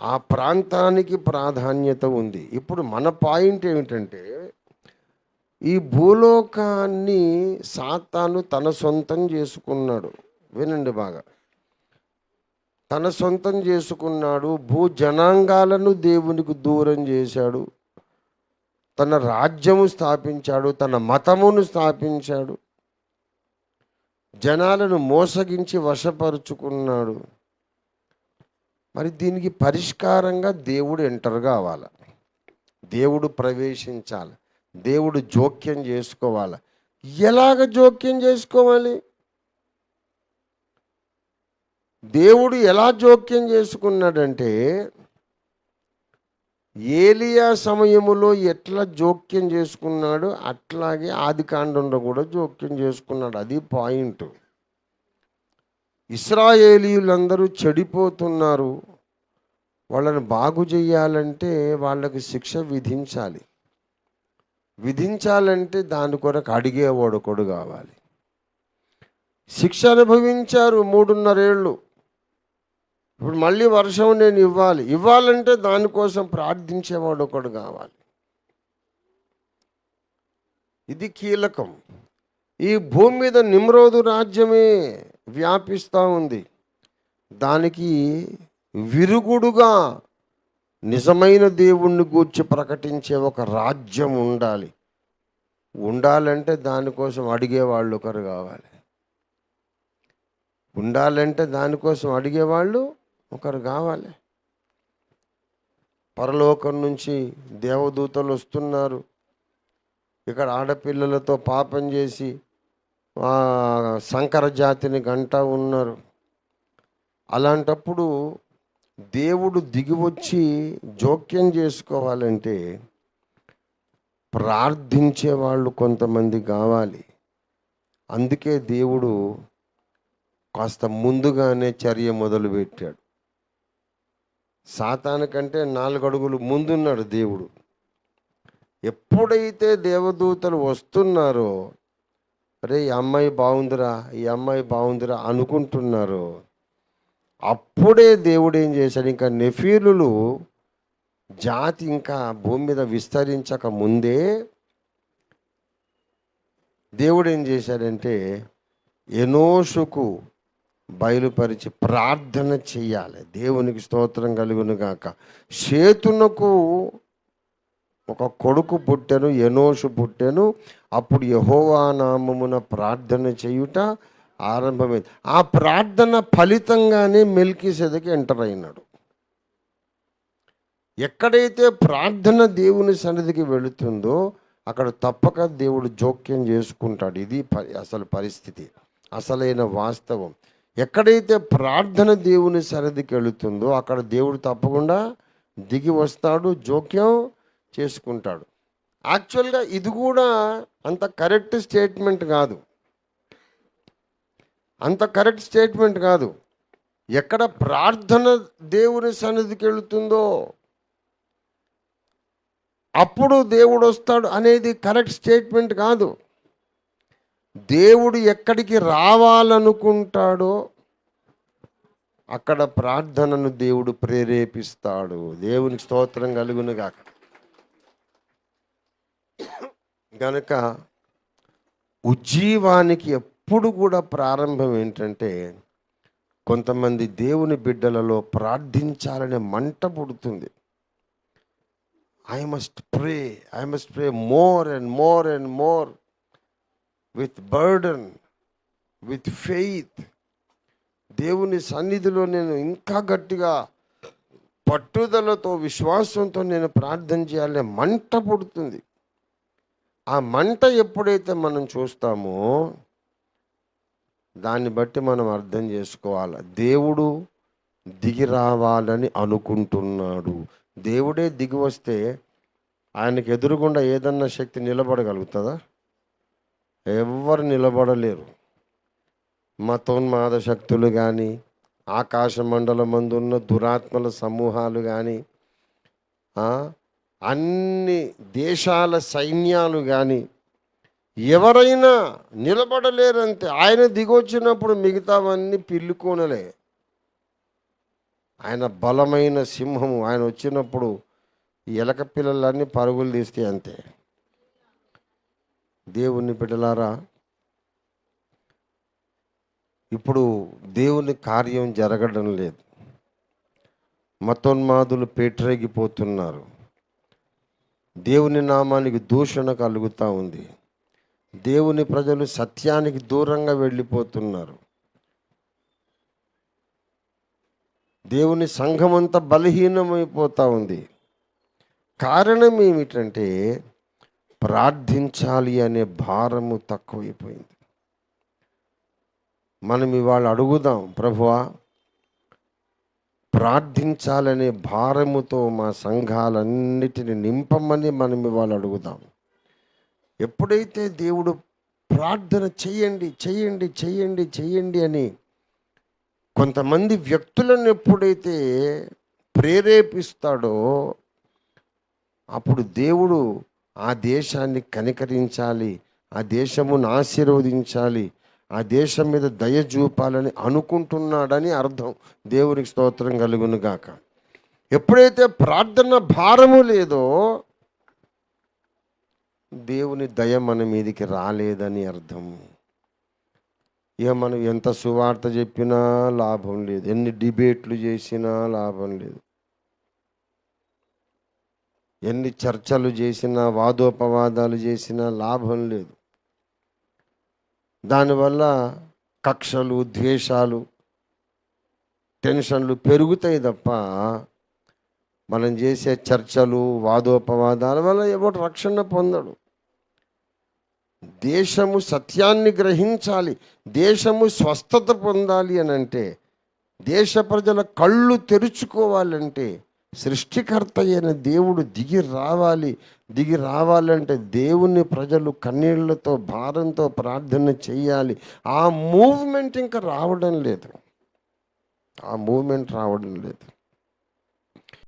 ఆ ప్రాంతానికి ప్రాధాన్యత ఉంది. ఇప్పుడు మన పాయింట్ ఏమిటంటే ఈ భూలోకాన్ని సాతాను తన సొంతం చేసుకున్నాడు. వినండి బాగా. తన సొంతం చేసుకున్నాడు భూ జనాంగాలను దేవునికి దూరం చేశాడు తన రాజ్యము స్థాపించాడు తన మతమును స్థాపించాడు జనాలను మోసగించి వశపరుచుకున్నాడు. మరి దీనికి పరిష్కారంగా దేవుడు ఎంటర్ కావాలి. దేవుడు ప్రవేశించాలి. దేవుడు జోక్యం చేసుకోవాలి. ఎలాగ జోక్యం చేసుకోవాలి? దేవుడు ఎలా జోక్యం చేసుకున్నాడంటే ఏలియా సమయములో ఎట్లా జోక్యం చేసుకున్నాడు అట్లాగే ఆది కాండంలో కూడా జోక్యం చేసుకున్నాడు. అది పాయింట్. ఇస్రాయేలీలందరూ చెడిపోతున్నారు. వాళ్ళని బాగు చేయాలంటే వాళ్ళకి శిక్ష విధించాలి. విధించాలంటే దాని కొరకు అడిగేవాడు కొడు కావాలి. శిక్ష అనుభవించారు మూడున్నరేళ్ళు. ఇప్పుడు మళ్ళీ వర్షం నేను ఇవ్వాలి. ఇవ్వాలంటే దానికోసం ప్రార్థించేవాడు ఒకడు కావాలి. ఇది కీలకం. ఈ భూమి మీద నిమ్రోదు రాజ్యమే వ్యాపిస్తూ ఉంది. దానికి విరుగుడుగా నిజమైన దేవుణ్ణి గూర్చి ప్రకటించే ఒక రాజ్యం ఉండాలి. ఉండాలంటే దానికోసం అడిగేవాళ్ళు ఒకరు కావాలి. ఉండాలంటే దానికోసం అడిగేవాళ్ళు ఒకరు కావాలి. పరలోకం నుంచి దేవదూతలు వస్తున్నారు. ఇక్కడ ఆడపిల్లలతో పాపం చేసి సంకర జాతిని గంట ఉన్నారు. అలాంటప్పుడు దేవుడు దిగి వచ్చి జోక్యం చేసుకోవాలంటే ప్రార్థించే వాళ్ళు కొంతమంది కావాలి. అందుకే దేవుడు కాస్త ముందుగానే చర్య మొదలుపెట్టాడు. సాతానికంటే నాలుగు అడుగులు ముందున్నాడు దేవుడు. ఎప్పుడైతే దేవదూతలు వస్తున్నారో అరే ఈ అమ్మాయి బాగుందిరా ఈ అమ్మాయి బాగుందిరా అనుకుంటున్నారో అప్పుడే దేవుడు ఏం చేశాడు? ఇంకా నెఫీలులు జాతి ఇంకా భూమి మీద విస్తరించక ముందే దేవుడు ఏం చేశాడంటే ఎనోషుకు బయలుపరిచి ప్రార్థన చెయ్యాలి దేవునికి స్తోత్రం కలుగునుగాక చేతునకు ఒక కొడుకు పుట్టెను ఎనోషు పుట్టెను. అప్పుడు యహోవా నామమున ప్రార్థన చేయుట ఆరంభమైంది. ఆ ప్రార్థన ఫలితంగానే మెల్కీసెదకి ఎంటర్ అయినాడు. ఎక్కడైతే ప్రార్థన దేవుని సన్నిధికి వెళుతుందో అక్కడ తప్పక దేవుడు జోక్యం చేసుకుంటాడు. ఇది ప- అసలు పరిస్థితి. అసలైన వాస్తవం. ఎక్కడైతే ప్రార్థన దేవుని సన్నిధికి వెళుతుందో అక్కడ దేవుడు తప్పకుండా దిగి వస్తాడు జోక్యం చేసుకుంటాడు. యాక్చువల్గా ఇది కూడా అంత కరెక్ట్ స్టేట్మెంట్ కాదు. అంత కరెక్ట్ స్టేట్మెంట్ కాదు. ఎక్కడ ప్రార్థన దేవుని సన్నిధికి వెళుతుందో అప్పుడు దేవుడు వస్తాడు అనేది కరెక్ట్ స్టేట్మెంట్ కాదు. దేవుడు ఎక్కడికి రావాలనుకుంటాడో అక్కడ ప్రార్థనను దేవుడు ప్రేరేపిస్తాడు. దేవునికి స్తోత్రం కలుగునుగాక. గనక ఉజ్జీవానికి ఎప్పుడు కూడా ప్రారంభం ఏంటంటే కొంతమంది దేవుని బిడ్డలలో ప్రార్థించాలనే మంట పుడుతుంది. I must pray I must pray more and more and more with burden with faith దేవుని సన్నిధిలో నేను ఇంకా గట్టిగా పట్టుదలతో విశ్వాసంతో నేను ప్రార్థన చేయాలనే మంట పుడుతుంది. ఆ మంట ఎప్పుడైతే మనం చూస్తామో దాన్ని బట్టి మనం అర్థం చేసుకోవాలి. దేవుడు దిగి రావాలని అనుకుంటున్నాడు. దేవుడే దిగి వస్తే ఆయనకు ఎదురుగుండా ఏదన్నా శక్తి నిలబడగలుగుతుందా? ఎవ్వరు నిలబడలేరు. మతోన్మాద శక్తులు కానీ ఆకాశ మండలం ఉన్న దురాత్మల సమూహాలు కానీ అన్ని దేశాల సైన్యాలు కానీ ఎవరైనా నిలబడలేరంతే. ఆయన దిగొచ్చినప్పుడు మిగతావన్నీ పిల్లుకోనలే. ఆయన బలమైన సింహము. ఆయన వచ్చినప్పుడు ఎలక పిల్లలన్నీ పరుగులు తీస్తే అంతే. దేవుని బిడ్డలారా ఇప్పుడు దేవుని కార్యం జరగడం లేదు. మతోన్మాదులు పేటరేగిపోతున్నారు. దేవుని నామానికి దూషణ కలుగుతూ ఉంది. దేవుని ప్రజలు సత్యానికి దూరంగా వెళ్ళిపోతున్నారు. దేవుని సంఘం అంతా బలహీనమైపోతూ ఉంది. కారణం ఏమిటంటే ప్రార్థించాలి అనే భారము తక్కువైపోయింది. మనం ఇవాళ అడుగుదాం ప్రభువా ప్రార్థించాలనే భారముతో మా సంఘాలన్నిటిని నింపమని మనం ఇవాళ అడుగుదాం. ఎప్పుడైతే దేవుడు ప్రార్థన చేయండి చేయండి చేయండి చేయండి అని కొంతమంది వ్యక్తులను ఎప్పుడైతే ప్రేరేపిస్తాడో అప్పుడు దేవుడు ఆ దేశాన్ని కనికరించాలి ఆ దేశమును ఆశీర్వదించాలి ఆ దేశం మీద దయ చూపాలని అనుకుంటున్నాడని అర్థం. దేవునికి స్తోత్రం కలుగునుగాక ఎప్పుడైతే ప్రార్థన భారము లేదో దేవుని దయ మన మీదికి రాలేదని అర్థం. ఇక మనం ఎంత సువార్త చెప్పినా లాభం లేదు. ఎన్ని డిబేట్లు చేసినా లాభం లేదు. ఎన్ని చర్చలు చేసినా వాదోపవాదాలు చేసినా లాభం లేదు. దానివల్ల కక్షలు ద్వేషాలు టెన్షన్లు పెరుగుతాయి తప్ప మనం చేసే చర్చలు వాదోపవాదాల వల్ల ఎవడు రక్షణ పొందడు. దేశము సత్యాన్ని గ్రహించాలి దేశము స్వస్థత పొందాలి అని అంటే దేశ ప్రజల కళ్ళు తెరుచుకోవాలంటే సృష్టికర్త అయిన దేవుడు దిగి రావాలి. దిగి రావాలంటే దేవుని ప్రజలు కన్నీళ్ళతో భారంతో ప్రార్థన చేయాలి. ఆ మూవ్మెంట్ ఇంకా రావడం లేదు. ఆ మూవ్మెంట్ రావడం లేదు.